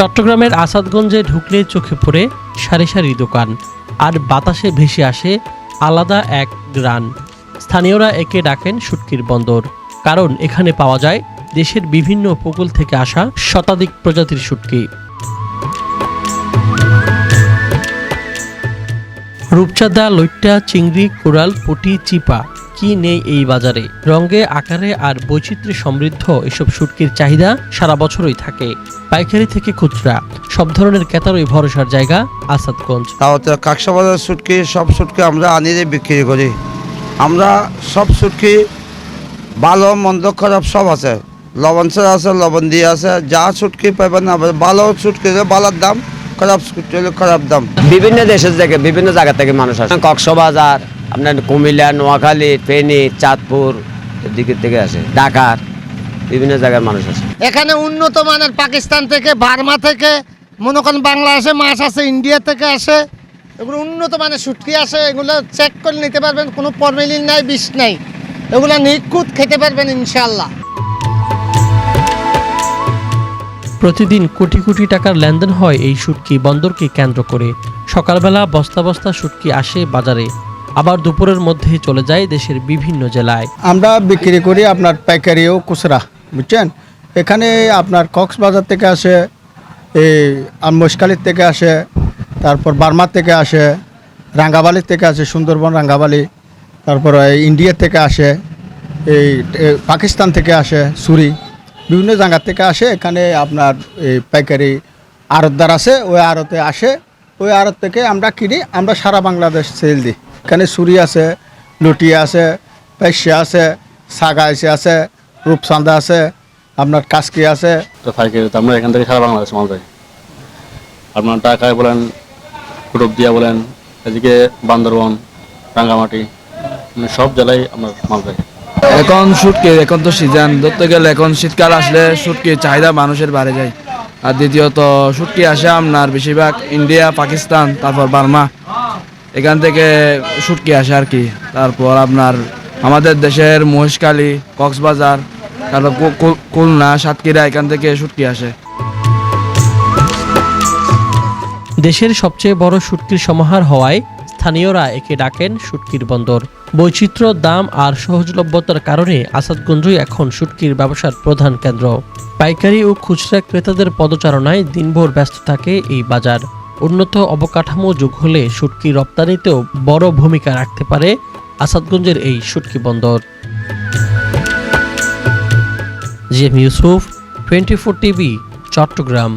চট্টগ্রামের আসাদগঞ্জে ঢুকলে চোখে পড়ে সারি সারি দোকান, আর বাতাসে ভেসে আসে আলাদা এক গ্রান। স্থানীয়রা একে ডাকেন শুটকির বন্দর, কারণ এখানে পাওয়া যায় দেশের বিভিন্ন উপকূল থেকে আসা শতাধিক প্রজাতির শুটকি রূপচাঁদা, লইট্টা, চিংড়ি, কোরাল, পুটি, চিপা কি নেই এই বাজারে? রঙে আকারে আর বৈচিত্র্যে সমৃদ্ধ এসব শুটকির চাহিদা সারা বছরই থাকে। পাইকারি থেকে খুচরা সব ধরনের ক্রেতারই ভরসার জায়গা আসাদগঞ্জ। তাও তো কাকসা বাজার সুটকি সব সুটকি আমরা আনিয়ে বিক্রি করি। আমরা সব সুটকি ভালো মন্দ খারাপ সব আছে। লবণ ছাড়া আছে লবণ দিয়ে আছে যা সুটকি পাইবেন না ভালো সুটকি ভালোর দাম খারাপ সুটকি খারাপ দাম। বিভিন্ন দেশের থেকে বিভিন্ন জায়গা থেকে মানুষ আসে। কক্সবাজার আপনার কুমিল্লা নোয়াখালী ফেনী চাঁদপুর এদিকের থেকে আসে। ঢাকার বিভিন্ন জায়গার মানুষ আসে। এখানে উন্নত মানের পাকিস্তান থেকে বার্মা থেকে মনে করেন বাংলাদেশে মাছ আছে ইন্ডিয়া থেকে আসে এগুলো উন্নত মানের সুটকি আসে এগুলো চেক করে নিতে পারবেন কোনো ফর্মেলিন নাই বিষ নাই। এগুলো নিখুঁত খেতে পারবেন ইনশাল্লাহ প্রতিদিন কোটি কোটি টাকার লেনদেন হয় এই শুটকি বন্দরকে কেন্দ্র করে। সকালবেলা বস্তা বস্তা শুটকি আসে বাজারে। আবার দুপুরের মধ্যে চলে যায় দেশের বিভিন্ন জেলায়। আমরা বিক্রি করি আপনার পাইকারি ও খুচরা, বুঝছেন? এখানে আপনার কক্সবাজার থেকে আসে, এই মশকালির থেকে আসে, তারপর বার্মার থেকে আসে রাঙ্গাবালির থেকে আসে, সুন্দরবন, রাঙ্গাবালি, তারপর ইন্ডিয়া থেকে আসে, এই পাকিস্তান থেকে আসে, সুরি, বিভিন্ন জায়গা থেকে আসে, এখানে আপনার এই পাইকারি আড়তদার আছে, ওই আড়তে আসে, ওই আড়ত থেকে আমরা কিনি, আমরা সারা বাংলাদেশ সেল দিই। এখানে সুরি আছে লুটিয়া আছে পেশিয়া আছে সাগাইসি আছে রূপসান্দা আছে আপনার কাসকি আছে। তো পাইকারি তো আমরা এখান থেকে সারা বাংলাদেশ মাল যাই আপনার টাকায় বলেন কুটুবদিয়া বলেন এদিকে বান্দরবন রাঙ্গামাটি মানে সব জেলায় আমরা মাল যাই এখন শুটকি এখন তো সিজন। ধরতে গেলে এখন শীতকাল আসলে শুটকির চাহিদা মানুষের বাড়ে যায়। আর দ্বিতীয়ত শুটকি আসে আপনার বেশিরভাগ ইন্ডিয়া পাকিস্তান তারপর বার্মা। এখান থেকে শুটকি আসে আর কি। তারপর আপনার আমাদের দেশের মহেশখালী, কক্সবাজার, তারপর খুলনা, সাতক্ষীরা এখান থেকে শুটকি আসে। দেশের সবচেয়ে বড় শুটকির সমাহার হওয়ায় স্থানীয়রা একে ডাকেন শুটকির বন্দর। বৈচিত্র্য, দাম আর সহজলভ্যতার কারণে আসাদগঞ্জই এখন শুটকির ব্যবসার প্রধান কেন্দ্র। পাইকারি ও খুচরা ক্রেতাদের পদচারণায় দিনভর ব্যস্ত থাকে এই বাজার। উন্নত অবকাঠামো যোগ হলে শুটকি রপ্তানিতেও বড় ভূমিকা রাখতে পারে আসাদগঞ্জের এই শুটকি বন্দর। G M Yusuf, twenty four TV, Chattogram.